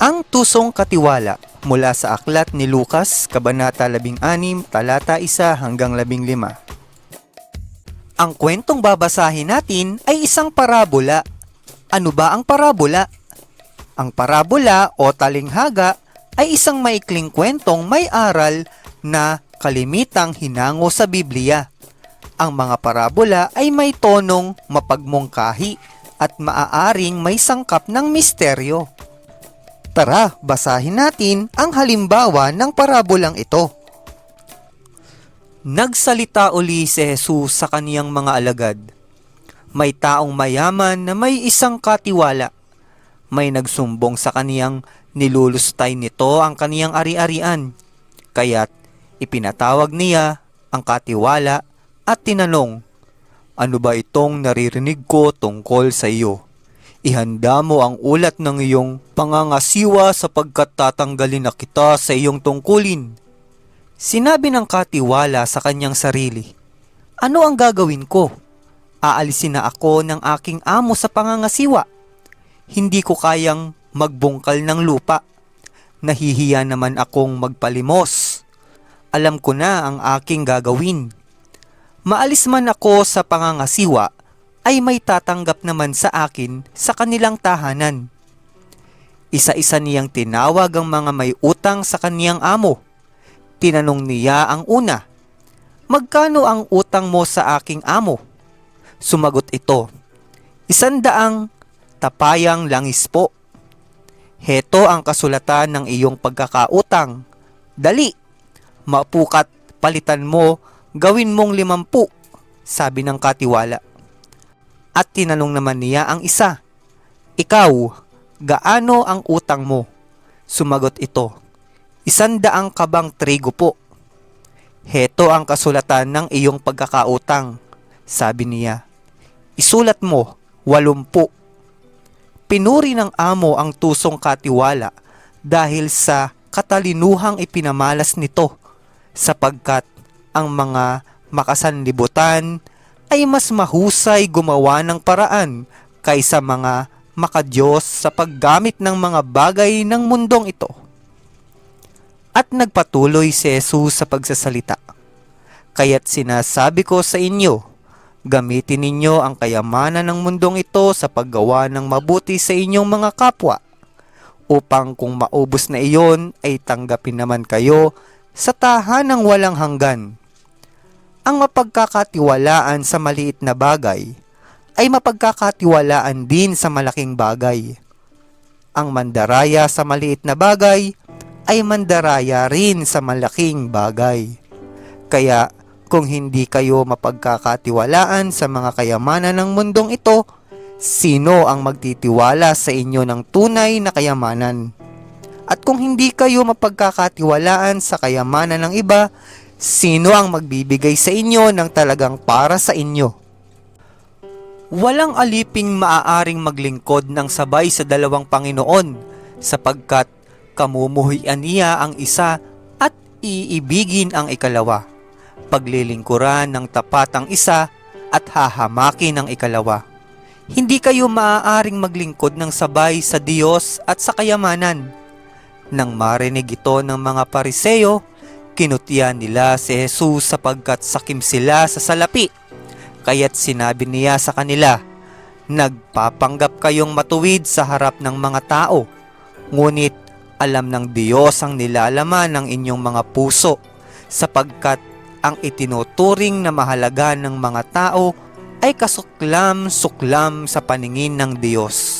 Ang tusong katiwala mula sa aklat ni Lucas, Kabanata 16, talata 1 hanggang 15. Ang kwentong babasahin natin ay isang parabola. Ano ba ang parabola? Ang parabola o talinghaga ay isang maikling kwentong may aral na kalimitang hinango sa Biblia. Ang mga parabola ay may tonong mapagmungkahi at maaaring may sangkap ng misteryo. Tara, basahin natin ang halimbawa ng parabolang ito. Nagsalita uli si Jesus sa kaniyang mga alagad. May taong mayaman na may isang katiwala. May nagsumbong sa kaniyang nilulustay nito ang kaniyang ari-arian. Kaya't ipinatawag niya ang katiwala at tinanong, Ano ba itong naririnig ko tungkol sa iyo? Ihanda mo ang ulat ng iyong pangangasiwa sapagkat tatanggalin na kita sa iyong tungkulin. Sinabi ng katiwala sa kanyang sarili, Ano ang gagawin ko? Aalisin na ako ng aking amo sa pangangasiwa. Hindi ko kayang magbungkal ng lupa. Nahihiya naman akong magpalimos. Alam ko na ang aking gagawin. Maalis man ako sa pangangasiwa, ay may tatanggap naman sa akin sa kanilang tahanan. Isa-isa niyang tinawag ang mga may utang sa kaniyang amo. Tinanong niya ang una, Magkano ang utang mo sa aking amo? Sumagot ito, Isandaang tapayang langis po. Heto ang kasulatan ng iyong pagkakautang. Dali, mapukat palitan mo, gawin mong limampu, sabi ng katiwala. At tinanong naman niya ang isa, Ikaw, gaano ang utang mo? Sumagot ito, Isandaang kabang trigo po. Heto ang kasulatan ng iyong pagkakautang, sabi niya. Isulat mo, walumpu. Pinuri ng amo ang tusong katiwala dahil sa katalinuhang ipinamalas nito sapagkat ang mga makasanlibutan ay mas mahusay gumawa ng paraan kaysa mga makadiyos sa paggamit ng mga bagay ng mundong ito. At nagpatuloy si Jesus sa pagsasalita. Kaya't sinasabi ko sa inyo, gamitin ninyo ang kayamanan ng mundong ito sa paggawa ng mabuti sa inyong mga kapwa, upang kung maubos na iyon ay tanggapin naman kayo sa tahanang walang hanggan. Ang mapagkakatiwalaan sa maliit na bagay ay mapagkakatiwalaan din sa malaking bagay. Ang mandaraya sa maliit na bagay ay mandaraya rin sa malaking bagay. Kaya kung hindi kayo mapagkakatiwalaan sa mga kayamanan ng mundong ito, sino ang magtitiwala sa inyo ng tunay na kayamanan? At kung hindi kayo mapagkakatiwalaan sa kayamanan ng iba, sino ang magbibigay sa inyo ng talagang para sa inyo? Walang aliping maaaring maglingkod ng sabay sa dalawang Panginoon sapagkat kamumuhian niya ang isa at iibigin ang ikalawa. Paglilingkuran ng tapat ang isa at hahamakin ang ikalawa. Hindi kayo maaaring maglingkod ng sabay sa Diyos at sa kayamanan. Nang marinig ito ng mga pariseyo, kinutya nila si Jesus sapagkat sakim sila sa salapi. Kaya't sinabi niya sa kanila, Nagpapanggap kayong matuwid sa harap ng mga tao, ngunit alam ng Diyos ang nilalaman ng inyong mga puso, sapagkat ang itinuturing na mahalaga ng mga tao ay kasuklam-suklam sa paningin ng Diyos.